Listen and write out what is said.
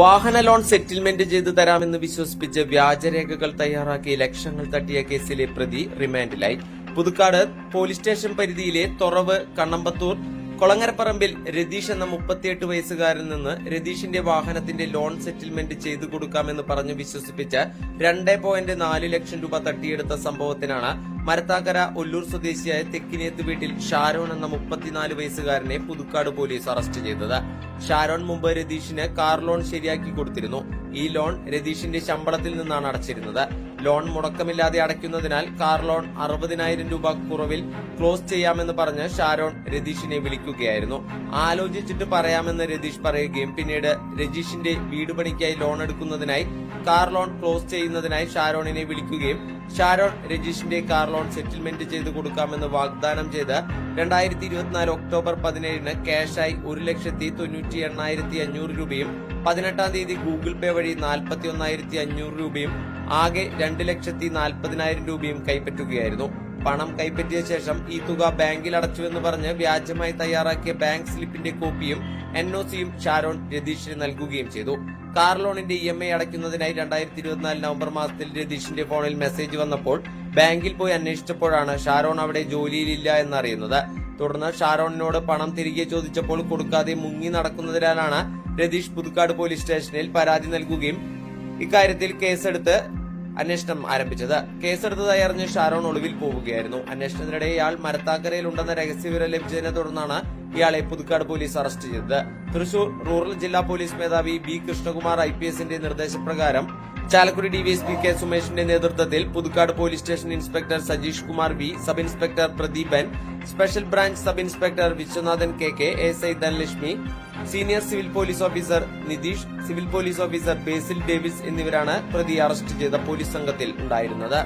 വാഹന loan settlement ചെയ്തു തരാമെന്ന് വിശ്വസിപ്പിച്ച് വ്യാജരേഖകൾ തയ്യാറാക്കി ലക്ഷങ്ങൾ തട്ടിയ കേസിലെ പ്രതി റിമാൻഡിലായി. പുതുക്കാട് പോലീസ് സ്റ്റേഷൻ പരിധിയിലെ തുറവ് കണ്ണമ്പത്തൂർ കൊളങ്ങരപ്പറമ്പിൽ രതീഷ് എന്ന മുപ്പത്തിയെട്ട് വയസ്സുകാരിൽ നിന്ന് രതീഷിന്റെ വാഹനത്തിന്റെ ലോൺ സെറ്റിൽമെന്റ് ചെയ്തു കൊടുക്കാമെന്ന് പറഞ്ഞ് വിശ്വസിപ്പിച്ച് രണ്ട് പോയിന്റ് നാല് ലക്ഷം രൂപ തട്ടിയെടുത്ത സംഭവത്തിനാണ് മരത്താക്കര ഒല്ലൂർ സ്വദേശിയായ തെക്കിനേത്ത് വീട്ടിൽ ഷാരോൺ എന്ന മുപ്പത്തിനാല് വയസ്സുകാരനെ പുതുക്കാട് പോലീസ് അറസ്റ്റ് ചെയ്തത്. ഷാരോൺ മുമ്പ് രതീഷിന് കാർ ലോൺ ശരിയാക്കി കൊടുത്തിരുന്നു. ഈ ലോൺ രതീഷിന്റെ ശമ്പളത്തിൽ നിന്നാണ് അടച്ചിരുന്നത്. ലോൺ മുടക്കമില്ലാതെ അടയ്ക്കുന്നതിനാൽ കാർ ലോൺ അറുപതിനായിരം രൂപ കുറവിൽ ക്ലോസ് ചെയ്യാമെന്ന് പറഞ്ഞ് ഷാരോൺ രതീഷിനെ വിളിക്കുകയായിരുന്നു. ആലോചിച്ചിട്ട് പറയാമെന്ന് രതീഷ് പറയുകയും പിന്നീട് രജീഷിന്റെ വീട് പണിക്കായി ലോൺ എടുക്കുന്നതിനായി കാർ ലോൺ ക്ലോസ് ചെയ്യുന്നതിനായി ഷാരോണിനെ വിളിക്കുകയും ഷാരോൺ രജീഷിന്റെ കാർ ലോൺ സെറ്റിൽമെന്റ് ചെയ്ത് കൊടുക്കാമെന്ന് വാഗ്ദാനം ചെയ്ത് രണ്ടായിരത്തി ഇരുപത്തിനാല് ഒക്ടോബർ പതിനേഴിന് ക്യാഷായി ഒരു ലക്ഷത്തി തൊണ്ണൂറ്റി എണ്ണായിരത്തി അഞ്ഞൂറ് രൂപയും പതിനെട്ടാം തീയതി ഗൂഗിൾ പേ വഴി നാൽപ്പത്തി ഒന്നായിരത്തി അഞ്ഞൂറ് രൂപയും ആകെ രണ്ട് ലക്ഷത്തി നാൽപ്പതിനായിരം രൂപയും കൈപ്പറ്റുകയായിരുന്നു. പണം കൈപ്പറ്റിയ ശേഷം ഈ തുക ബാങ്കിൽ അടച്ചുവെന്ന് പറഞ്ഞ് വ്യാജമായി തയ്യാറാക്കിയ ബാങ്ക് സ്ലിപ്പിന്റെ കോപ്പിയും എൻ ഒ സിയും ഷാരോൺ രതീഷിന് നൽകുകയും ചെയ്തു. കാർ ലോണിന്റെ ഇ എം ഐ അടയ്ക്കുന്നതിനായി രണ്ടായിരത്തി ഇരുപത്തിനാല് നവംബർ മാസത്തിൽ രതീഷിന്റെ ഫോണിൽ മെസ്സേജ് വന്നപ്പോൾ ബാങ്കിൽ പോയി അന്വേഷിച്ചപ്പോഴാണ് ഷാരോൺ അവിടെ ജോലിയിലില്ല എന്നറിയുന്നത്. തുടർന്ന് ഷാരോണിനോട് പണം തിരികെ ചോദിച്ചപ്പോൾ കൊടുക്കാതെ മുങ്ങി നടക്കുന്നതിനാലാണ് രതീഷ് പുതുക്കാട് പോലീസ് സ്റ്റേഷനിൽ പരാതി നൽകുകയും ഇക്കാര്യത്തിൽ കേസെടുത്ത് അന്വേഷണം ആരംഭിച്ചത്. കേസെടുത്തതായി അറിഞ്ഞ് ഷാരോൺ ഒളിവിൽ പോവുകയായിരുന്നു. അന്വേഷണത്തിനിടെ ഇയാൾ മരത്താക്കരയിലുണ്ടെന്ന രഹസ്യവിവരം ലഭിച്ചതിനെ തുടർന്നാണ് ഇയാളെ പുതുക്കാട് പോലീസ് അറസ്റ്റ് ചെയ്തത്. തൃശൂർ റൂറൽ ജില്ലാ പോലീസ് മേധാവി ബി കൃഷ്ണകുമാർ ഐ പി എസിന്റെ നിർദ്ദേശപ്രകാരം ചാലക്കുടി ഡിവിഎസ്പി കെ സുമേഷിന്റെ നേതൃത്വത്തിൽ Puthukkad police station inspector Sajeesh Kumar V sub inspector Pradeepan special branch sub inspector Viswanathan K K S I Dhanalakshmi senior civil police officer Nitheesh civil police officer Basil Davis എന്നിവരാണ് പ്രതിയെ arrest ചെയ്ത police സംഘത്തിൽ ഉണ്ടായിരുന്നത്.